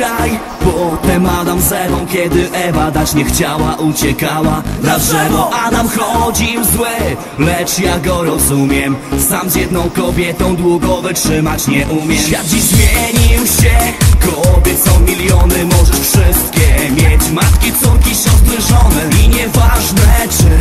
raj Potem Adam z Ewą, kiedy Ewa dać nie chciała Uciekała. Na drzewo Adam chodził zły, lecz ja go rozumiem. Sam z jedną kobietą długo wytrzymać nie umiem. Świat dziś zmienił się, kobiet są miliony Możesz wszystkie mieć, matki, córki, siostry, żony I nieważne czy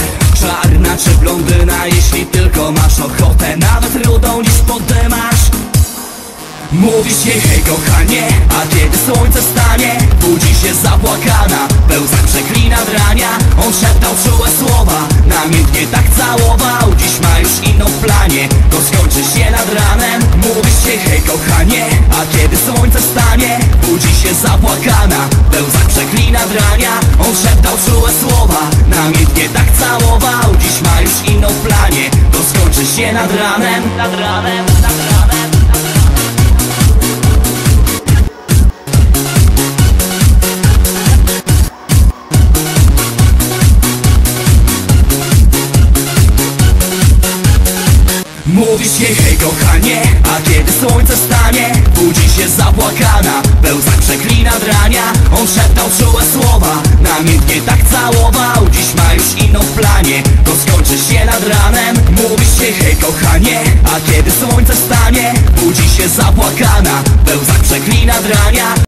Mówisz jej hej kochanie, a kiedy słońce stanie Budzi się zapłakana, pełza przeklina drania. On szeptał czułe słowa, namiętnie tak całował. Dziś ma już inną w planie, to skończy się nad ranem. Mówisz jej hej kochanie, a kiedy słońce stanie Budzi się zapłakana, pełza przeklina drania. On szeptał czułe słowa, namiętnie tak całował. Dziś ma już inną w planie, to skończy się nad ranem Nad ranem, nad ranem Mówisz jej hej kochanie, a kiedy słońce stanie Budzi się zapłakana, pełza przeklina drania On szeptał czułe słowa, namiętnie tak całował